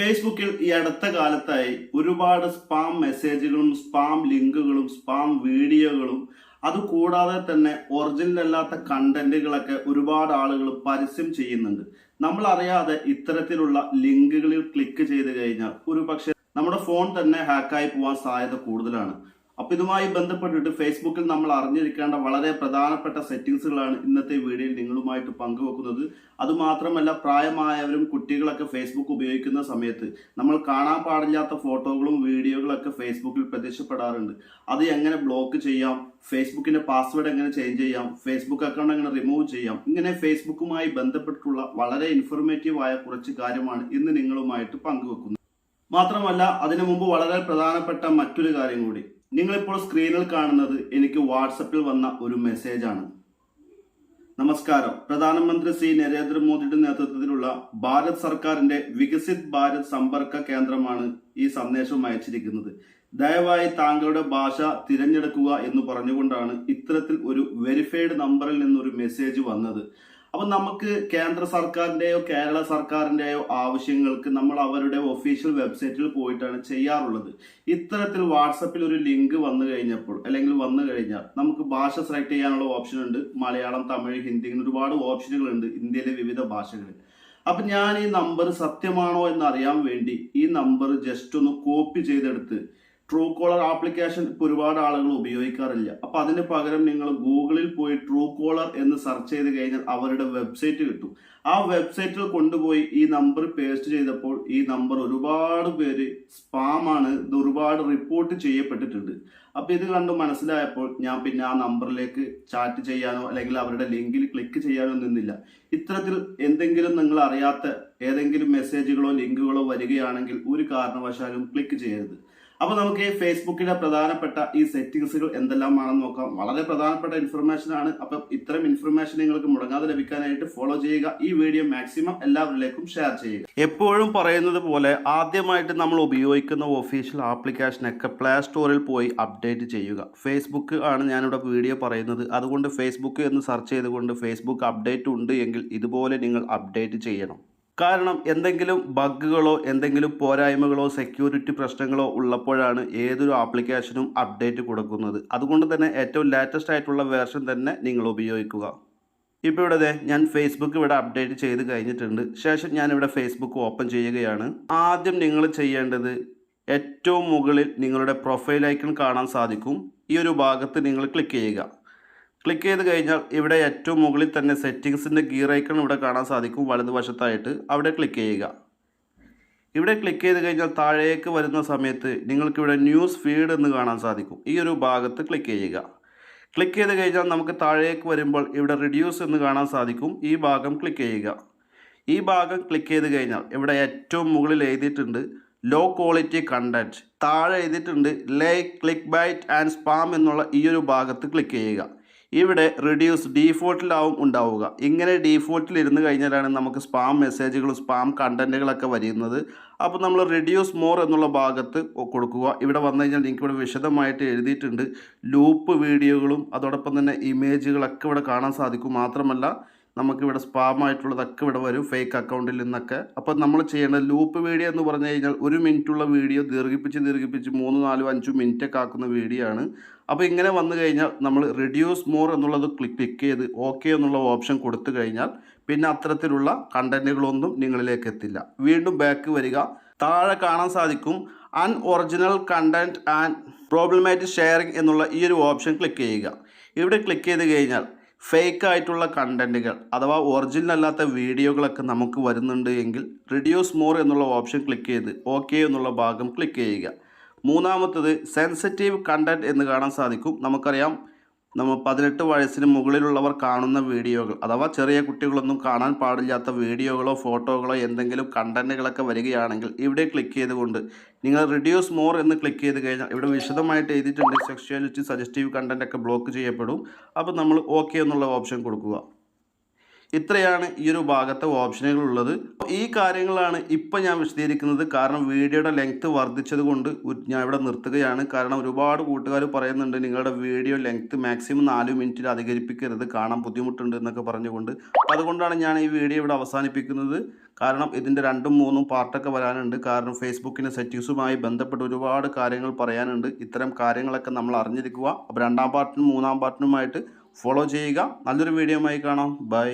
ഫേസ്ബുക്കിൽ ഈ അടുത്ത കാലത്തായി ഒരുപാട് സ്പാം മെസ്സേജുകളും സ്പാം ലിങ്കുകളും സ്പാം വീഡിയോകളും അതുകൂടാതെ തന്നെ ഒറിജിനൽ അല്ലാത്ത കണ്ടന്റുകളൊക്കെ ഒരുപാട് ആളുകൾ പരസ്യം ചെയ്യുന്നുണ്ട്. നമ്മൾ അറിയാതെ ഇത്തരത്തിലുള്ള ലിങ്കുകളിൽ ക്ലിക്ക് ചെയ്ത് കഴിഞ്ഞാൽ ഒരു പക്ഷേ നമ്മുടെ ഫോൺ തന്നെ ഹാക്കായി പോകാൻ സാധ്യത കൂടുതലാണ്. അപ്പൊ ഇതുമായി ബന്ധപ്പെട്ടിട്ട് ഫേസ്ബുക്കിൽ നമ്മൾ അറിഞ്ഞിരിക്കേണ്ട വളരെ പ്രധാനപ്പെട്ട സെറ്റിങ്സുകളാണ് ഇന്നത്തെ വീഡിയോയിൽ നിങ്ങളുമായിട്ട് പങ്കുവെക്കുന്നത്. അതുമാത്രമല്ല പ്രായമായവരും കുട്ടികളൊക്കെ ഫേസ്ബുക്ക് ഉപയോഗിക്കുന്ന സമയത്ത് നമ്മൾ കാണാൻ പാടില്ലാത്ത ഫോട്ടോകളും വീഡിയോകളൊക്കെ ഫേസ്ബുക്കിൽ പ്രത്യക്ഷപ്പെടാറുണ്ട്. അത് എങ്ങനെ ബ്ലോക്ക് ചെയ്യാം? ഫേസ്ബുക്കിന്റെ പാസ്വേഡ് എങ്ങനെ ചേഞ്ച് ചെയ്യാം? ഫേസ്ബുക്ക് അക്കൗണ്ട് എങ്ങനെ റിമൂവ് ചെയ്യാം? ഇങ്ങനെ ഫേസ്ബുക്കുമായി ബന്ധപ്പെട്ടിട്ടുള്ള വളരെ ഇൻഫോർമേറ്റീവ് ആയ കുറച്ച് കാര്യമാണ് ഇന്ന് നിങ്ങളുമായിട്ട് പങ്കുവെക്കുന്നത്. മാത്രമല്ല അതിനു മുമ്പ് വളരെ പ്രധാനപ്പെട്ട മറ്റൊരു കാര്യം കൂടി. നിങ്ങളിപ്പോൾ സ്ക്രീനിൽ കാണുന്നത് എനിക്ക് വാട്സപ്പിൽ വന്ന ഒരു മെസ്സേജ് ആണ് നമസ്കാരം. പ്രധാനമന്ത്രി ശ്രീ നരേന്ദ്രമോദിയുടെ നേതൃത്വത്തിലുള്ള ഭാരത് സർക്കാരിന്റെ വികസിത് ഭാരത് സമ്പർക്ക കേന്ദ്രമാണ് ഈ സന്ദേശം അയച്ചിരിക്കുന്നത്. ദയവായി താങ്കളുടെ ഭാഷ തിരഞ്ഞെടുക്കുക എന്ന് പറഞ്ഞുകൊണ്ടാണ് ഇത്തരത്തിൽ ഒരു വെരിഫൈഡ് നമ്പറിൽ നിന്നൊരു മെസ്സേജ് വന്നത്. അപ്പൊ നമുക്ക് കേന്ദ്ര സർക്കാരിന്റെയോ കേരള സർക്കാരിന്റെയോ ആവശ്യങ്ങൾക്ക് നമ്മൾ അവരുടെ ഒഫീഷ്യൽ വെബ്സൈറ്റിൽ പോയിട്ടാണ് ചെയ്യാറുള്ളത്. ഇത്തരത്തിൽ വാട്സപ്പിൽ ഒരു ലിങ്ക് വന്നു കഴിഞ്ഞപ്പോൾ അല്ലെങ്കിൽ വന്നു കഴിഞ്ഞാൽ നമുക്ക് ഭാഷ സെലക്ട് ചെയ്യാനുള്ള ഓപ്ഷൻ ഉണ്ട്. മലയാളം തമിഴ് ഹിന്ദി ഇങ്ങനെ ഒരുപാട് ഓപ്ഷനുകൾ ഉണ്ട് ഇന്ത്യയിലെ വിവിധ ഭാഷകളിൽ. അപ്പൊ ഞാൻ ഈ നമ്പർ സത്യമാണോ എന്ന് അറിയാൻ വേണ്ടി ഈ നമ്പർ ജസ്റ്റ് ഒന്ന് കോപ്പി ചെയ്തെടുത്ത് ട്രൂ കോളർ ആപ്ലിക്കേഷൻ ഇപ്പോൾ ഒരുപാട് ആളുകൾ ഉപയോഗിക്കാറില്ല. അപ്പൊ അതിന് പകരം നിങ്ങൾ ഗൂഗിളിൽ പോയി ട്രൂ കോളർ എന്ന് സെർച്ച് ചെയ്ത് കഴിഞ്ഞാൽ അവരുടെ വെബ്സൈറ്റ് കിട്ടും. ആ വെബ്സൈറ്റിൽ കൊണ്ടുപോയി ഈ നമ്പർ പേസ്റ്റ് ചെയ്തപ്പോൾ ഈ നമ്പർ ഒരുപാട് പേര് സ്പാമാണ് ഇത് ഒരുപാട് റിപ്പോർട്ട് ചെയ്യപ്പെട്ടിട്ടുണ്ട്. അപ്പൊ ഇത് കണ്ട് മനസ്സിലായപ്പോൾ ഞാൻ പിന്നെ ആ നമ്പറിലേക്ക് ചാറ്റ് ചെയ്യാനോ അല്ലെങ്കിൽ അവരുടെ ലിങ്കിൽ ക്ലിക്ക് ചെയ്യാനോ നിന്നില്ല. ഇത്തരത്തിൽ എന്തെങ്കിലും നിങ്ങൾ അറിയാത്ത ഏതെങ്കിലും മെസ്സേജുകളോ ലിങ്കുകളോ വരികയാണെങ്കിൽ ഒരു കാരണവശാലും ക്ലിക്ക് ചെയ്യരുത്. അപ്പൊ നമുക്ക് ഈ ഫേസ്ബുക്കിലെ പ്രധാനപ്പെട്ട ഈ സെറ്റിംഗ്സുകൾ എന്തെല്ലാമാണെന്ന് നോക്കാം. വളരെ പ്രധാനപ്പെട്ട ഇൻഫർമേഷൻ ആണ്. അപ്പൊ ഇത്തരം ഇൻഫർമേഷൻ നിങ്ങൾക്ക് മുടങ്ങാതെ ലഭിക്കാനായിട്ട് ഫോളോ ചെയ്യുക. ഈ വീഡിയോ മാക്സിമം എല്ലാവരിലേക്കും ഷെയർ ചെയ്യുക. എപ്പോഴും പറയുന്നത് പോലെ ആദ്യമായിട്ട് നമ്മൾ ഉപയോഗിക്കുന്ന ഒഫീഷ്യൽ ആപ്ലിക്കേഷനൊക്കെ പ്ലേ സ്റ്റോറിൽ പോയി അപ്ഡേറ്റ് ചെയ്യുക. ഫേസ്ബുക്ക് ആണ് ഞാനിവിടെ വീഡിയോ പറയുന്നത്. അതുകൊണ്ട് ഫേസ്ബുക്ക് എന്ന് സെർച്ച് ചെയ്തുകൊണ്ട് ഫേസ്ബുക്ക് അപ്ഡേറ്റ് ഉണ്ട് എങ്കിൽ ഇതുപോലെ നിങ്ങൾ അപ്ഡേറ്റ് ചെയ്യണം. കാരണം എന്തെങ്കിലും ബഗ്ഗുകളോ എന്തെങ്കിലും പോരായ്മകളോ സെക്യൂരിറ്റി പ്രശ്നങ്ങളോ ഉള്ളപ്പോഴാണ് ഏതൊരു ആപ്ലിക്കേഷനും അപ്ഡേറ്റ് കൊടുക്കുന്നത്. അതുകൊണ്ട് തന്നെ ഏറ്റവും ലേറ്റസ്റ്റ് ആയിട്ടുള്ള വേർഷൻ തന്നെ നിങ്ങൾ ഉപയോഗിക്കുക. ഇപ്പോൾ ഇവിടെ ഞാൻ ഫേസ്ബുക്ക് ഇവിടെ അപ്ഡേറ്റ് ചെയ്ത് കഴിഞ്ഞിട്ടുണ്ട്. ശേഷം ഞാനിവിടെ ഫേസ്ബുക്ക് ഓപ്പൺ ചെയ്യുകയാണ്. ആദ്യം നിങ്ങൾ ചെയ്യേണ്ടത് ഏറ്റവും മുകളിൽ നിങ്ങളുടെ പ്രൊഫൈൽ ഐക്കൺ കാണാൻ സാധിക്കും. ഈ ഒരു ഭാഗത്ത് നിങ്ങൾ ക്ലിക്ക് ചെയ്യുക. ക്ലിക്ക് ചെയ്ത് കഴിഞ്ഞാൽ ഇവിടെ ഏറ്റവും മുകളിൽ തന്നെ സെറ്റിങ്സിന്റെ ഗിയർ ഐക്കൺ ഇവിടെ കാണാൻ സാധിക്കും വലതുവശത്തായിട്ട്. അവിടെ ക്ലിക്ക് ചെയ്യുക. ഇവിടെ ക്ലിക്ക് ചെയ്ത് കഴിഞ്ഞാൽ താഴേക്ക് വരുന്ന സമയത്ത് നിങ്ങൾക്കിവിടെ ന്യൂസ് ഫീഡ് എന്ന് കാണാൻ സാധിക്കും. ഈ ഒരു ഭാഗത്ത് ക്ലിക്ക് ചെയ്യുക. ക്ലിക്ക് ചെയ്ത് കഴിഞ്ഞാൽ നമുക്ക് താഴേക്ക് വരുമ്പോൾ ഇവിടെ റിഡ്യൂസ് എന്ന് കാണാൻ സാധിക്കും. ഈ ഭാഗം ക്ലിക്ക് ചെയ്യുക. ഈ ഭാഗം ക്ലിക്ക് ചെയ്ത് കഴിഞ്ഞാൽ ഇവിടെ ഏറ്റവും മുകളിൽ എഴുതിയിട്ടുണ്ട് ലോ ക്വാളിറ്റി കണ്ടന്റ് താഴെ എഴുതിയിട്ടുണ്ട് like click bait and spam എന്നുള്ള ഈ ഒരു ഭാഗത്ത് ക്ലിക്ക് ചെയ്യുക. ഇവിടെ റിഡ്യൂസ് ഡീഫോൾട്ടിലാവും ഉണ്ടാവുക. ഇങ്ങനെ ഡീഫോൾട്ടിൽ ഇരുന്ന് കഴിഞ്ഞാലാണ് നമുക്ക് സ്പാം മെസ്സേജുകളും സ്പാം കണ്ടന്റുകളൊക്കെ വരുന്നത്. അപ്പോൾ നമ്മൾ റിഡ്യൂസ് മോർ എന്നുള്ള ഭാഗത്ത് കൊടുക്കുക. ഇവിടെ വന്നു കഴിഞ്ഞാൽ നിങ്ങൾക്ക് ഇവിടെ വിശദമായിട്ട് എഴുതിയിട്ടുണ്ട്. ലൂപ്പ് വീഡിയോകളും അതോടൊപ്പം തന്നെ ഇമേജുകളൊക്കെ ഇവിടെ കാണാൻ സാധിക്കും. മാത്രമല്ല നമുക്കിവിടെ സ്പാം ആയിട്ടുള്ളതൊക്കെ ഇവിടെ വരും ഫേക്ക് അക്കൗണ്ടിൽ നിന്നൊക്കെ. അപ്പോൾ നമ്മൾ ചെയ്യേണ്ടത് ലൂപ്പ് വീഡിയോ എന്ന് പറഞ്ഞു കഴിഞ്ഞാൽ ഒരു മിനിറ്റുള്ള വീഡിയോ ദീർഘിപ്പിച്ച് ദീർഘിപ്പിച്ച് മൂന്ന് നാലും അഞ്ചും മിനിറ്റ് ഒക്കെ ആക്കുന്ന വീഡിയോ ആണ്. അപ്പോൾ ഇങ്ങനെ വന്നു കഴിഞ്ഞാൽ നമ്മൾ റിഡ്യൂസ് മോർ എന്നുള്ളത് ക്ലിക്ക് ക്ലിക്ക് ചെയ്ത് ഓക്കെ എന്നുള്ള ഓപ്ഷൻ കൊടുത്തു കഴിഞ്ഞാൽ പിന്നെ അത്തരത്തിലുള്ള കണ്ടന്റുകളൊന്നും നിങ്ങളിലേക്ക് എത്തില്ല. വീണ്ടും ബാക്ക് വരിക. താഴെ കാണാൻ സാധിക്കും unoriginal content and problematic sharing എന്നുള്ള ഈ ഒരു ഓപ്ഷൻ ക്ലിക്ക് ചെയ്യുക. ഇവിടെ ക്ലിക്ക് ചെയ്ത് കഴിഞ്ഞാൽ ഫേക്ക് ആയിട്ടുള്ള കണ്ടന്റുകൾ അഥവാ ഒറിജിനൽ അല്ലാത്ത വീഡിയോകളൊക്കെ നമുക്ക് വരുന്നുണ്ട് എങ്കിൽ റിഡ്യൂസ് മോർ എന്നുള്ള ഓപ്ഷൻ ക്ലിക്ക് ചെയ്ത് ഓക്കെ എന്നുള്ള ഭാഗം ക്ലിക്ക് ചെയ്യുക. മൂന്നാമത്തത് സെൻസിറ്റീവ് കണ്ടന്റ് എന്ന് കാണാൻ സാധിക്കും. നമുക്കറിയാം നമ്മൾ പതിനെട്ട് വയസ്സിന് മുകളിലുള്ളവർ കാണുന്ന വീഡിയോകൾ അഥവാ ചെറിയ കുട്ടികളൊന്നും കാണാൻ പാടില്ലാത്ത വീഡിയോകളോ ഫോട്ടോകളോ എന്തെങ്കിലും കണ്ടന്റുകളൊക്കെ വരികയാണെങ്കിൽ ഇവിടെ ക്ലിക്ക് ചെയ്തുകൊണ്ട് നിങ്ങൾ റിഡ്യൂസ് മോർ എന്ന് ക്ലിക്ക് ചെയ്ത് കഴിഞ്ഞാൽ ഇവിടെ വിശദമായിട്ട് എഴുതിയിട്ടുണ്ട് സെക്ഷുവാലിറ്റി സജസ്റ്റീവ് കണ്ടന്റൊക്കെ ബ്ലോക്ക് ചെയ്യപ്പെടും. അപ്പോൾ നമ്മൾ ഓക്കെ എന്നുള്ള ഓപ്ഷൻ കൊടുക്കുക. ഇത്രയാണ് ഈ ഒരു ഭാഗത്തെ ഓപ്ഷനുകൾ ഉള്ളത് ഈ കാര്യങ്ങളാണ് ഇപ്പം ഞാൻ വിശദീകരിക്കുന്നത്. കാരണം വീഡിയോയുടെ ലെങ്ത് വർദ്ധിച്ചത് കൊണ്ട് ഞാൻ ഇവിടെ നിർത്തുകയാണ്. കാരണം ഒരുപാട് കൂട്ടുകാർ പറയുന്നുണ്ട് നിങ്ങളുടെ വീഡിയോ ലെങ്ത് മാക്സിമം നാല് മിനിറ്റിൽ അധികരിപ്പിക്കരുത്. കാണാൻ ബുദ്ധിമുട്ടുണ്ട് എന്നൊക്കെ പറഞ്ഞുകൊണ്ട്. അതുകൊണ്ടാണ് ഞാൻ ഈ വീഡിയോ ഇവിടെ അവസാനിപ്പിക്കുന്നത്. കാരണം ഇതിന്റെ രണ്ടും മൂന്നും പാർട്ടൊക്കെ വരാനുണ്ട്. കാരണം ഫേസ്ബുക്കിന്റെ സെറ്റിങ്സുമായി ബന്ധപ്പെട്ട് ഒരുപാട് കാര്യങ്ങൾ പറയാനുണ്ട്. ഇത്തരം കാര്യങ്ങളൊക്കെ നമ്മൾ അറിഞ്ഞിരിക്കുക. അപ്പോൾ രണ്ടാം പാർട്ടിനും മൂന്നാം പാർട്ടിനുമായിട്ട് ഫോളോ ചെയ്യുക. നല്ലൊരു വീഡിയോ ആയി കാണാം. ബൈ